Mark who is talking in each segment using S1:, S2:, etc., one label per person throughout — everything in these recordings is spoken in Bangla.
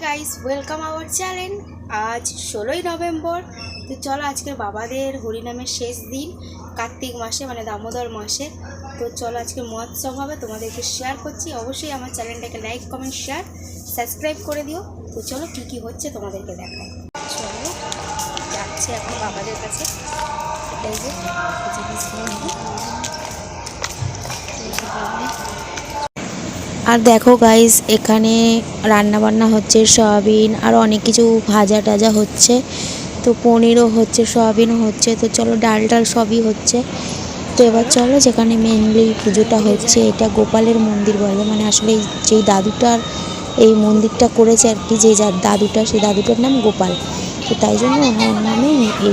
S1: গাইস ওয়েলকাম আওয়ার চ্যানেল আজ ষোলোই নভেম্বর তো চলো আজকের বাবাদের হরিনামের শেষ দিন কার্তিক মাসে মানে দামোদর মাসে তো চলো আজকে মহোৎসব হবে তোমাদেরকে শেয়ার করছি অবশ্যই আমার চ্যানেলটাকে লাইক কমেন্ট শেয়ার সাবস্ক্রাইব করে দিও তো চলো কী কী হচ্ছে তোমাদেরকে দেখাই চলো যাচ্ছে এখন বাবাদের কাছে এটাই যে জিনিসগুলো নিয়ে। এই যে বাবা।
S2: আর দেখো গাইস এখানে রান্না বান্না হচ্ছে সয়াবিন আর অনেক কিছু ভাজা টাজা হচ্ছে। তো পনিরও হচ্ছে সয়াবিনও হচ্ছে। তো চলো ডাল ডাল সবই হচ্ছে। তো এবার চলো যেখানে মেনলি পুজোটা হচ্ছে এটা গোপালের মন্দির বলে। মানে আসলে এই যেই দাদুটার এই মন্দিরটা করেছে আর কি যে যার দাদুটা সেই দাদুটার নাম গোপাল। তো তাই জন্য ওনার নামে এই?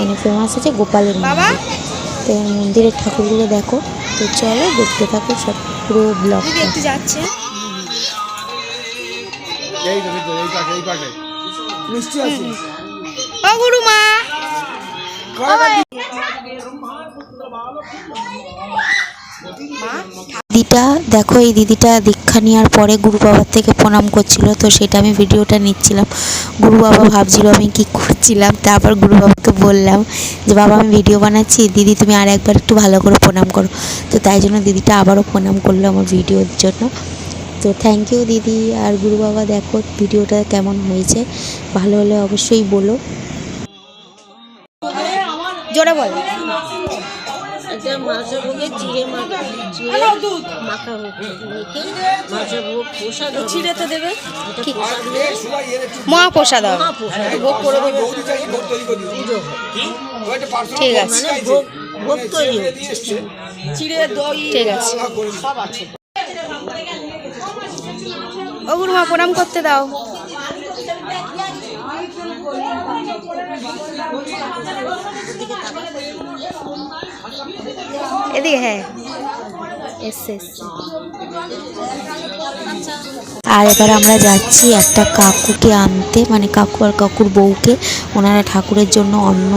S2: মানে ফেমাস আছে গোপালের মন্দির। তো মন্দিরের ঠাকুরগুলো দেখো। তো চলো দেখতে থাকো সব। পুরো ব্লক
S1: একটু যাচ্ছে।
S3: ভিতরে
S2: দিদিটা, দেখো এই দিদিটা দীক্ষা নেওয়ার পরে গুরু বাবার থেকে প্রণাম করছিল, তো সেটা আমি ভিডিওটা নিচ্ছিলাম। গুরু বাবা ভাবছিল আমি কি করছিলাম তারপর গুরু বাবাকে বললাম যে, বাবা, আমি ভিডিও বানাচ্ছি, দিদি তুমি আর একবার একটু ভালো করে প্রণাম করো। তো তাই জন্য দিদিটা আবারও প্রণাম করল আমার ভিডিওর জন্য। তো থ্যাংক ইউ দিদি, আর গুরু বাবা দেখো ভিডিওটা কেমন হয়েছে, ভালো হলে অবশ্যই বলো।
S1: জোরে বল।
S4: মাছের ভোগে চিড়ে মাখা চিড়ে মাখা হচ্ছে মেখে ভোগ প্রসাদ চিড়ে তো দেবে।
S1: মহাপ্রসাদ
S4: ভোগ করে দেবে। পুজো
S1: ঠিক আছে।
S4: মানে ভোগ ভোগ তৈরি চিড়ে দই
S1: ঠিক আছে।
S4: সব আছে
S1: ও গুরুমা প্রণাম করতে দাও। এদিকে হ্যাঁ।
S2: আর এবার আমরা যাচ্ছি একটা কাকুকে আনতে মানে কাকু আর কাকুর বউকে। ওনারা ঠাকুরের জন্য অন্ন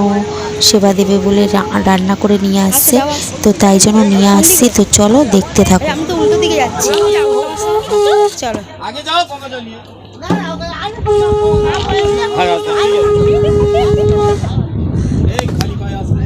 S2: সেবা দেবে বলে রান্না করে নিয়ে আসছে। তো তাই জন্য নিয়ে আসছি। তো চলো দেখতে থাকো।
S1: আমি তো উল্টো দিকে যাচ্ছি। চলো।
S3: আগে যাও নিয়ে এই খালি পায়ে আসলে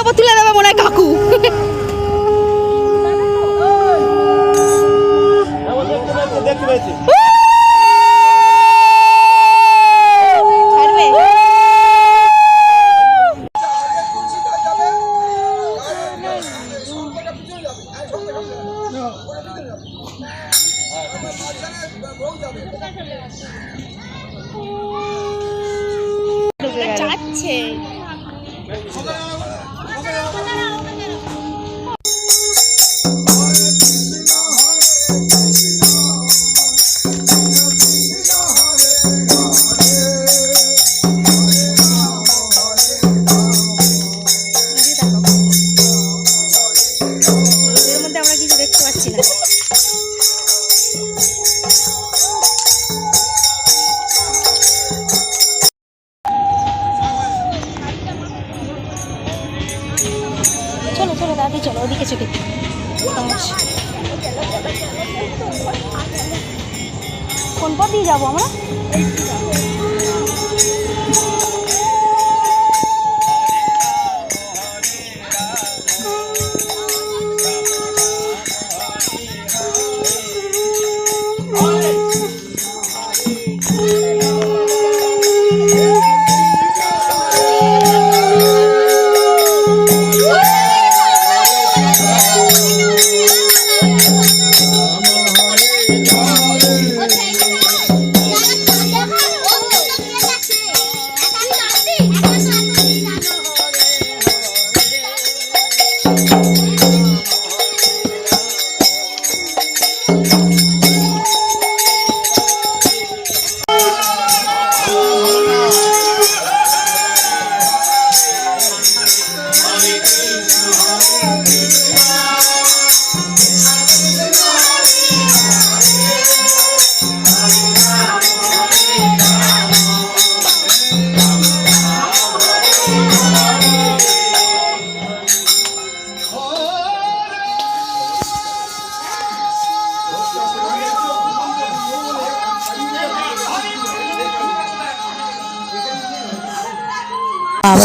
S1: ওপর তুলে Yeah. চলো ওদিকে ছুটি। কোন পথ দিয়ে যাব আমরা?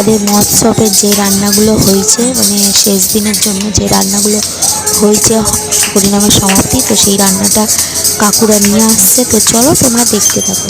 S2: বাবাদের মহোৎসবের যে রান্নাগুলো হয়েছে মানে শেষ দিনের জন্য যে রান্নাগুলো হয়েছে হরিনামের সমাপ্তি, তো সেই রান্নাটা কাকুরা নিয়ে আসছে। তো চলো তোমরা দেখতে থাকো।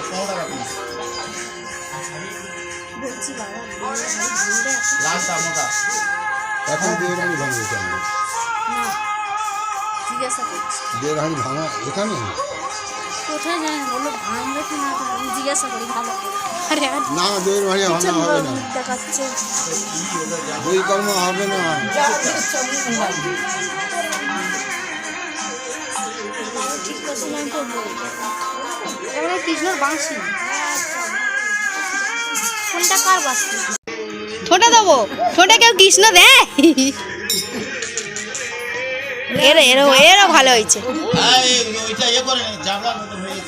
S1: জিজ্ঞাসা করছি
S3: বিয়ের হাঁড়ি ভাঙা এখানে
S1: কোথায় ভাঙবে কি না আমি জিজ্ঞাসা করি ভালো আরে
S3: না। ভাঙা হবে না।
S1: দেখাচ্ছে
S3: দুই কর্ম হবে না
S1: ঠোঁটে দেবো। ঠোঁটে কেউ কৃষ্ণ দেয় এরা ভালো হয়েছে।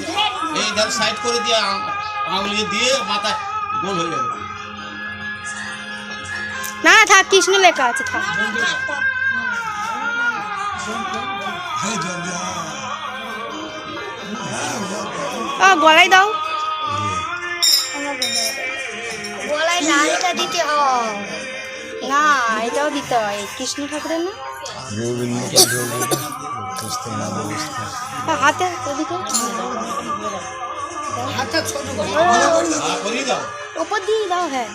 S5: হ্যাঁ, হয়ে সাইড করে দিয়ে হয়ে
S1: না থাক কৃষ্ণ লেখা আছে থাক। ও গলায় দাও। গলায় লালটা দিতে হয়। না এটাও দিতে হয়। কৃষ্ণ ঠাকুরের না হাতে ওদিকে ওপর দিয়ে দাও হ্যাঁ।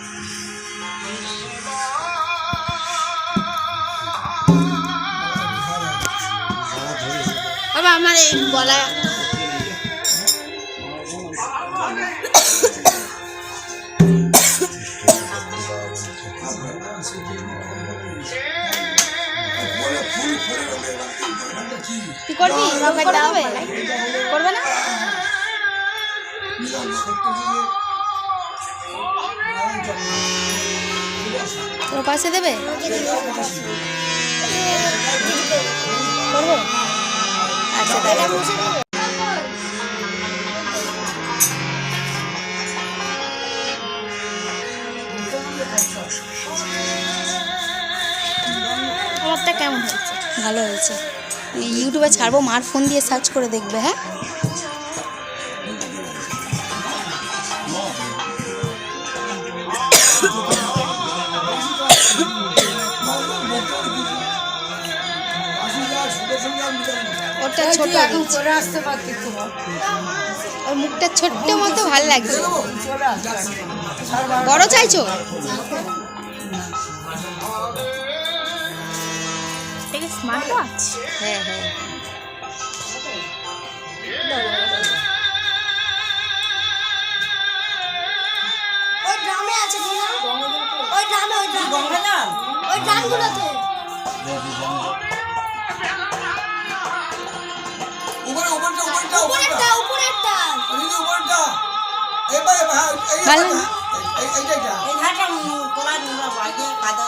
S1: আমার এই গলায় তুই করবি? করবে না। তোর পাশে দেবে? করব? আচ্ছা দেবে আমারটা কেমন হয়েছে?
S2: ভালো হয়েছে।
S1: ইউটিউবে ছাড়বো মার ফোন দিয়ে সার্চ করে দেখবে হ্যাঁ? ওটা ছোট ওর মুখটা ছোট্ট মতো ভালো লাগছে। বড় চাইছো? স্মার্ট ওয়াচ হ্যাঁ হ্যাঁ।
S6: ওই ড্রামে আছে ওই ড্রামে ওই ড্রামে। ওই ড্রামগুলোতে।
S3: উপরে উপরটা উপরটা
S6: উপরেরটা উপরেরটা।
S3: উপরটা উপরটা। এবার এই
S1: ভালো।
S3: এই এইটা এইটা
S4: এই ঘাটটা তোলা নোংরা বাইরে কাদা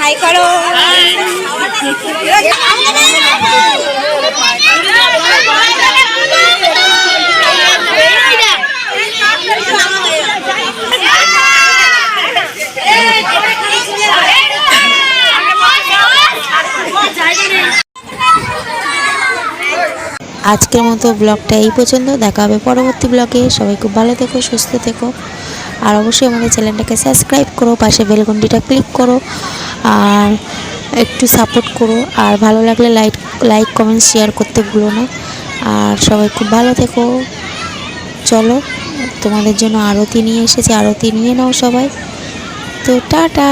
S1: হাই করো।
S2: আজকের মতো ব্লগটা এই পর্যন্ত। দেখা হবে পরবর্তী ব্লগে। সবাই খুব ভালো থেকো, সুস্থ থেকো। আর অবশ্যই আমাদের চ্যানেলটাকে সাবস্ক্রাইব করো, পাশে বেলঘন্টিটা ক্লিক করো, আর একটু সাপোর্ট করো, আর ভালো লাগলে লাইক লাইক কমেন্ট শেয়ার করতে ভুলো না। আর সবাই খুব ভালো থেকো। চলো, তোমাদের জন্য আরতি নিয়ে এসেছি, আরতি নিয়ে নাও সবাই। তো টাটা!